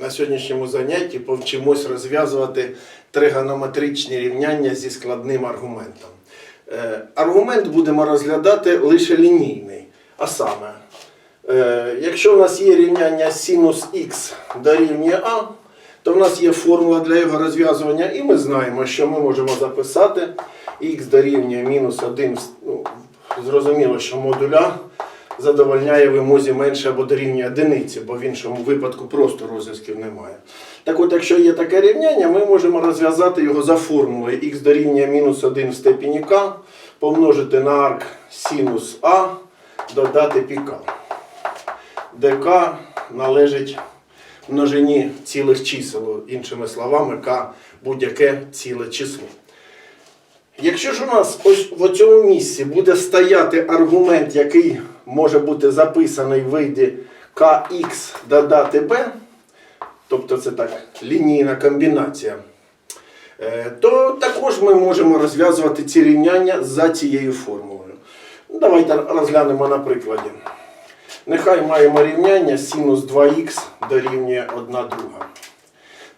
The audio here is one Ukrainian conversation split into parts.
на сьогоднішньому занятті повчимось розв'язувати тригонометричні рівняння зі складним аргументом. Е, Аргумент будемо розглядати лише лінійний. А саме, е, якщо в нас є рівняння синус х дорівнює а, то в нас є формула для його розв'язування, і ми знаємо, що ми можемо записати х дорівнює мінус 1, ну, зрозуміло, що модуль А задовольняє вимозі менше або дорівнює одиниці, бо в іншому випадку просто розв'язків немає. Так от, якщо є таке рівняння, ми можемо розв'язати його за формулою х дорівнює мінус 1 в степені k, помножити на арк синус А, додати піка. ДК належить множині цілих чисел, іншими словами, k будь-яке ціле число. Якщо ж у нас ось в цьому місці буде стояти аргумент, який може бути записаний в виді kx додати b, тобто це так лінійна комбінація, е, то також ми можемо розв'язувати ці рівняння за цією формулою. Ну, Давайте розглянемо на прикладі. Нехай маємо рівняння синус 2х дорівнює 1 друга.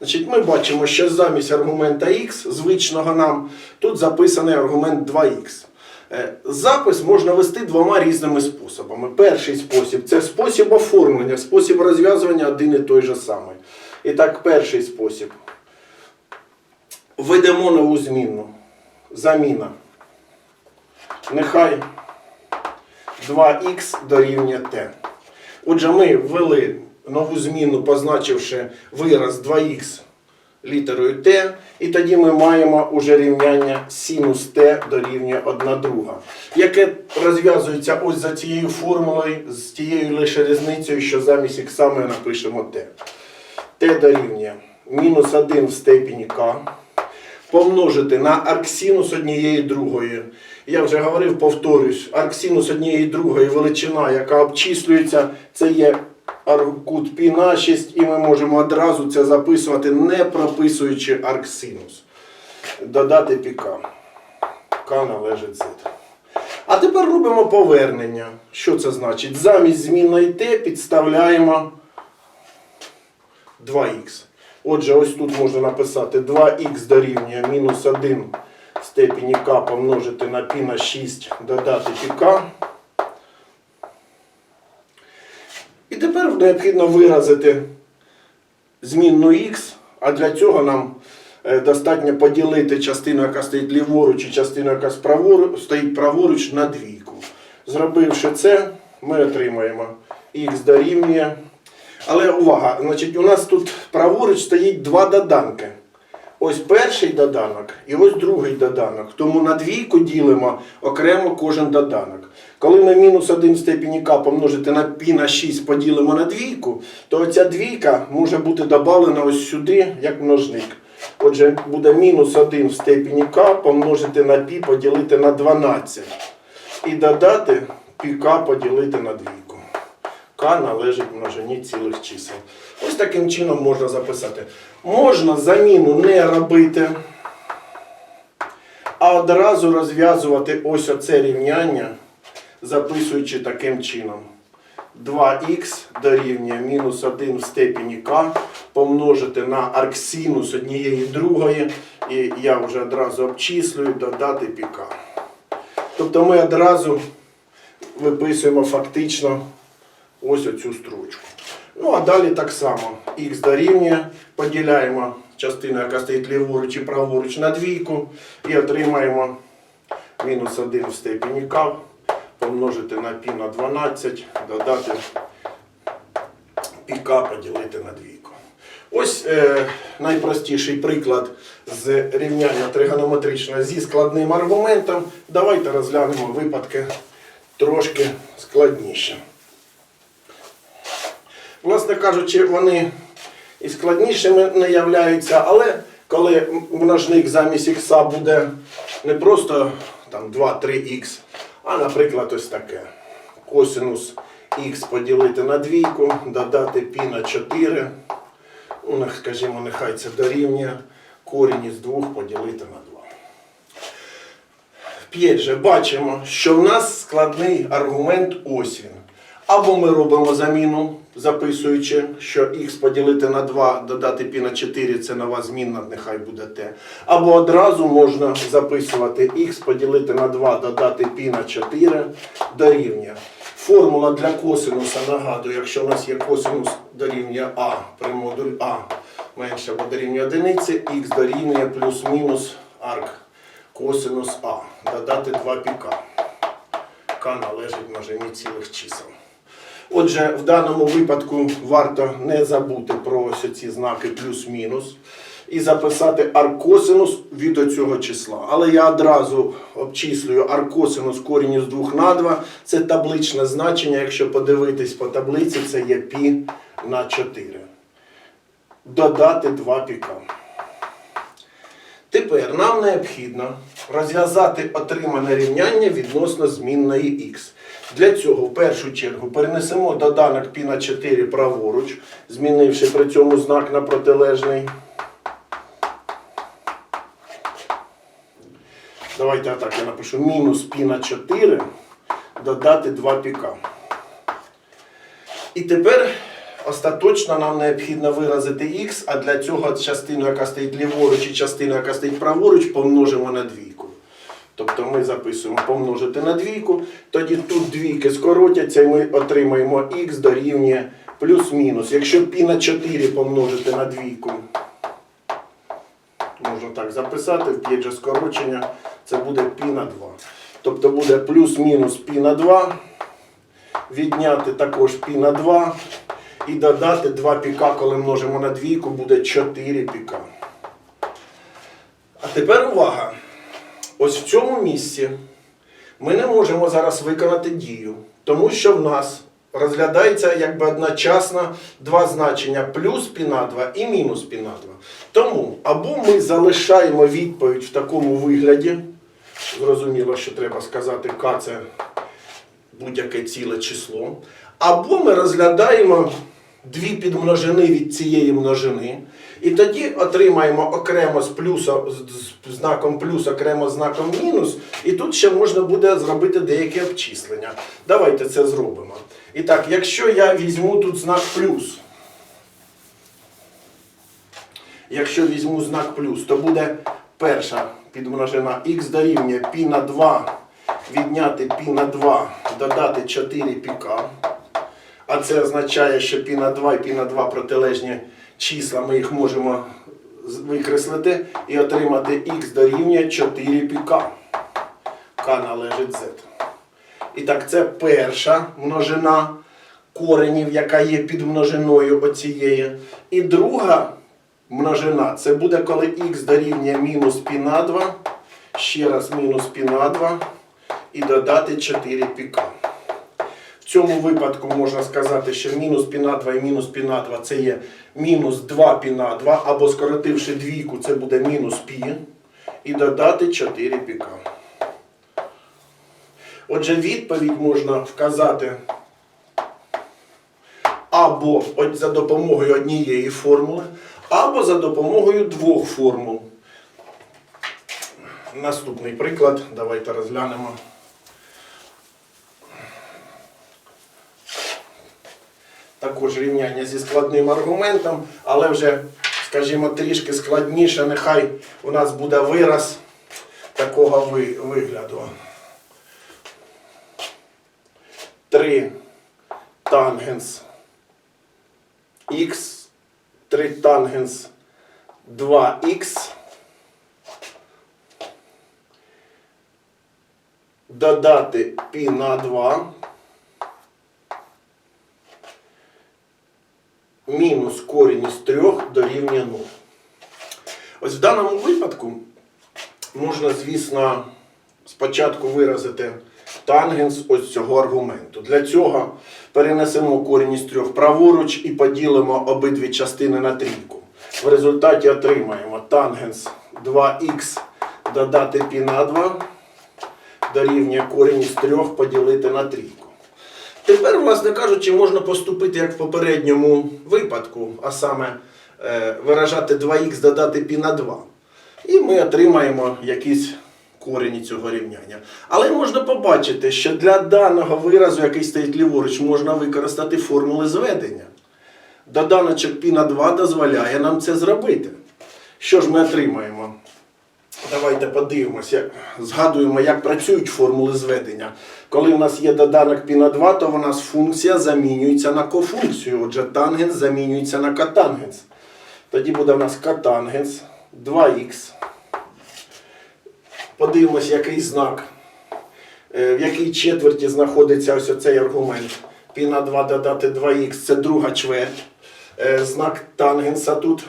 Значить, ми бачимо, що замість аргумента х, звичного нам, тут записаний аргумент 2х. Е, Запис можна вести двома різними способами. Перший спосіб це спосіб оформлення, спосіб розв'язування один і той же самий. І так, перший спосіб. Введемо нову змінну. Заміна. Нехай 2х дорівнює t. Отже, ми ввели нову зміну, позначивши вираз 2х літерою t, і тоді ми маємо уже рівняння синус t дорівнює 1 друга, яке розв'язується ось за цією формулою, з тією лише різницею, що замість х ми напишемо t. t дорівнює мінус 1 в степені k, помножити на арксинус однієї другої. Я вже говорив, повторюсь, арксинус однієї другої величина, яка обчислюється, це є аркут Пі на 6, і ми можемо одразу це записувати, не прописуючи арксинус. Додати піка. К належить Z. А тепер робимо повернення. Що це значить? Замість змінної Т підставляємо 2х. Отже, ось тут можна написати 2х дорівнює мінус 1 степені К помножити на Пі на 6, додати піка. Необхідно виразити змінну х, а для цього нам е, достатньо поділити частину, яка стоїть ліворуч, і частину, яка стоїть праворуч на двійку. Зробивши це, ми отримаємо х дорівнює. Але увага, значить, у нас тут праворуч стоїть два доданки. Ось перший доданок і ось другий доданок. Тому на двійку ділимо окремо кожен доданок. Коли ми мінус 1 в степені К помножити на пі на 6 поділимо на двійку, то ця двійка може бути додана ось сюди, як множник. Отже, буде мінус 1 в степені К помножити на пі поділити на 12. І додати пі К поділити на 2 належить множині цілих чисел. Ось таким чином можна записати. Можна заміну не робити, а одразу розв'язувати ось оце рівняння, записуючи таким чином. 2х дорівнює мінус 1 в степені k помножити на арксинус однієї другої, і я вже одразу обчислюю, додати піка. Тобто ми одразу виписуємо фактично ось оцю строчку. Ну, а далі так само. Х дорівнює, поділяємо частину, яка стоїть ліворуч і праворуч на двійку, і отримаємо мінус 1 в степені k, помножити на π на 12, додати πk поділити на двійку. Ось е, найпростіший приклад з рівняння тригонометричного зі складним аргументом. Давайте розглянемо випадки трошки складніше. Власне кажучи, вони і складнішими не являються, але коли множник замість х буде не просто там 2-3х, а, наприклад, ось таке. Косинус х поділити на двійку, додати π на 4. Ну, скажімо, нехай це дорівнює корінь із 2 поділити на 2. П'ять же бачимо, що в нас складний аргумент ось він. Або ми робимо заміну, записуючи, що х поділити на 2, додати π на 4, це нова змінна, нехай буде t. Або одразу можна записувати х поділити на 2, додати π на 4 дорівнює. Формула для косинуса, нагадую, якщо у нас є косинус дорівнює а при модуль а менше або дорівнює одиниці, х дорівнює плюс-мінус арк косинус а. Додати 2 піка. К належить множині цілих чисел. Отже, в даному випадку варто не забути про ось ці знаки плюс-мінус і записати аркосинус від цього числа. Але я одразу обчислюю аркосинус корінь з 2 на 2. Це табличне значення. Якщо подивитись по таблиці, це є π на 4. Додати 2 піка. Тепер нам необхідно розв'язати отримане рівняння відносно змінної х. Для цього в першу чергу перенесемо доданок π на 4 праворуч, змінивши при цьому знак на протилежний. Давайте я так я напишу мінус π на 4 додати 2 піка. І тепер Остаточно нам необхідно виразити х, а для цього частину, яка стоїть ліворуч і частину, яка стоїть праворуч, помножимо на двійку. Тобто ми записуємо помножити на двійку, тоді тут двійки скоротяться і ми отримаємо х дорівнює плюс-мінус. Якщо пі на 4 помножити на двійку, можна так записати, в п'є же скорочення, це буде пі на 2. Тобто буде плюс-мінус пі на 2, відняти також пі на 2 і додати 2 піка, коли множимо на двійку, буде 4 піка. А тепер увага! Ось в цьому місці ми не можемо зараз виконати дію, тому що в нас розглядається якби одночасно два значення плюс пі на 2 і мінус пі на 2. Тому або ми залишаємо відповідь в такому вигляді, зрозуміло, що треба сказати К це будь-яке ціле число, або ми розглядаємо дві підмножини від цієї множини. І тоді отримаємо окремо з плюсом, з з знаком плюс, окремо з знаком мінус. І тут ще можна буде зробити деякі обчислення. Давайте це зробимо. І так, якщо я візьму тут знак плюс, якщо візьму знак плюс, то буде перша підмножина х дорівнює π на 2 відняти π на 2, додати 4 піка. А це означає, що піна 2 і піна 2 протилежні числа, ми їх можемо викреслити і отримати х дорівнює 4 піка. К належить Z. І так, це перша множина коренів, яка є під множиною оцієї. І друга множина це буде, коли х дорівнює мінус пі на 2, ще раз мінус пі на 2 і додати 4 піка. Цьому випадку можна сказати, що мінус пі на 2 і мінус пі на 2 це є мінус 2 пі на 2, або скоротивши двійку, це буде мінус пі. І додати 4 піка. Отже, відповідь можна вказати або за допомогою однієї формули, або за допомогою двох формул. Наступний приклад, давайте розглянемо. Також рівняння зі складним аргументом, але вже, скажімо, трішки складніше, нехай у нас буде вираз такого ви- вигляду. 3 тангенс х, 3 тангенс 2х додати π на 2 мінус корінь із 3 дорівнює 0. Ось в даному випадку можна, звісно, спочатку виразити тангенс ось цього аргументу. Для цього перенесемо корінь із 3 праворуч і поділимо обидві частини на трійку. В результаті отримаємо тангенс 2х додати π на 2 дорівнює корінь із 3 поділити на трійку. Тепер, власне кажучи, можна поступити як в попередньому випадку, а саме е, виражати 2х додати π на 2. І ми отримаємо якийсь корені цього рівняння. Але можна побачити, що для даного виразу, який стоїть ліворуч, можна використати формули зведення. Доданочок π на 2 дозволяє нам це зробити. Що ж ми отримаємо? Давайте подивимося, згадуємо, як працюють формули зведення. Коли у нас є доданок π на 2, то у нас функція замінюється на кофункцію. Отже, тангенс замінюється на котангенс. Тоді буде у нас котангенс 2х. Подивимось, який знак, е, в якій четверті знаходиться ось оцей аргумент. π на 2 додати 2х це друга чверть. Е, Знак тангенса тут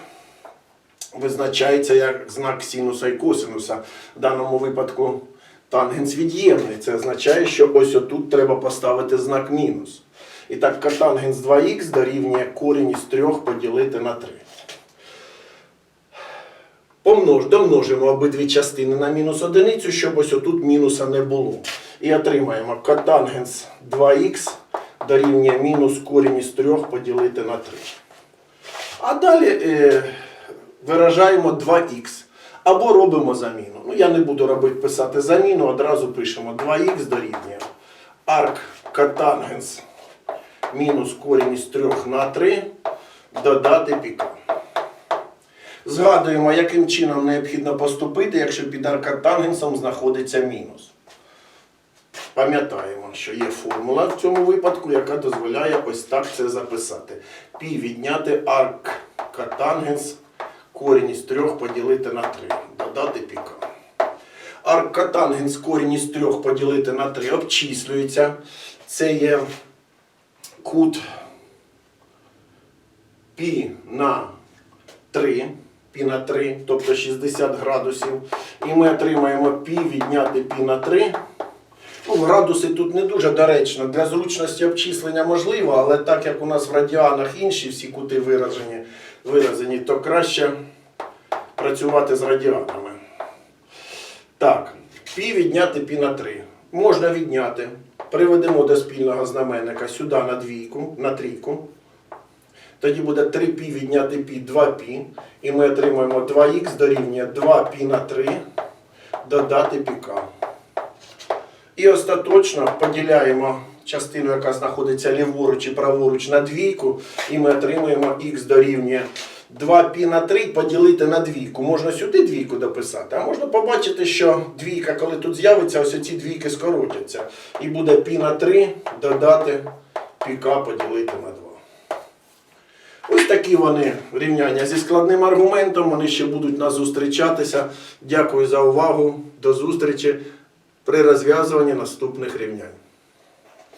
визначається як знак синуса і косинуса. В даному випадку тангенс від'ємний. Це означає, що ось отут треба поставити знак мінус. І так, котангенс 2х дорівнює корінь із 3 поділити на 3. Помнож, домножимо обидві частини на мінус одиницю, щоб ось отут мінуса не було. І отримаємо котангенс 2х дорівнює мінус корінь із 3 поділити на 3. А далі е, виражаємо 2х. Або робимо заміну. Ну, я не буду робити писати заміну, одразу пишемо 2х дорівнює арк котангенс мінус корінь із 3 на 3 додати піка. Згадуємо, яким чином необхідно поступити, якщо під аркотангенсом знаходиться мінус. Пам'ятаємо, що є формула в цьому випадку, яка дозволяє ось так це записати. Пі відняти арк котангенс, корінь із 3 поділити на 3. Додати піка. Арк котангенс, корінь із 3 поділити на 3 обчислюється. Це є кут пі на 3, пі на 3, тобто 60 градусів. І ми отримаємо пі відняти пі на 3. Ну, градуси тут не дуже доречно. Для зручності обчислення можливо, але так як у нас в радіанах інші всі кути виражені, виразені, то краще працювати з радіанами. Так, пі відняти пі на 3. Можна відняти. Приведемо до спільного знаменника сюди на двійку, на трійку. Тоді буде 3 пі відняти пі 2 пі. І ми отримаємо 2х дорівнює 2 пі на 3 додати піка. І остаточно поділяємо частину, яка знаходиться ліворуч і праворуч на двійку, і ми отримуємо х дорівнює 2π на 3 поділити на двійку. Можна сюди двійку дописати, а можна побачити, що двійка, коли тут з'явиться, ось ці двійки скоротяться. І буде π на 3 додати піка поділити на 2. Ось такі вони рівняння зі складним аргументом. Вони ще будуть нас зустрічатися. Дякую за увагу. До зустрічі при розв'язуванні наступних рівнянь.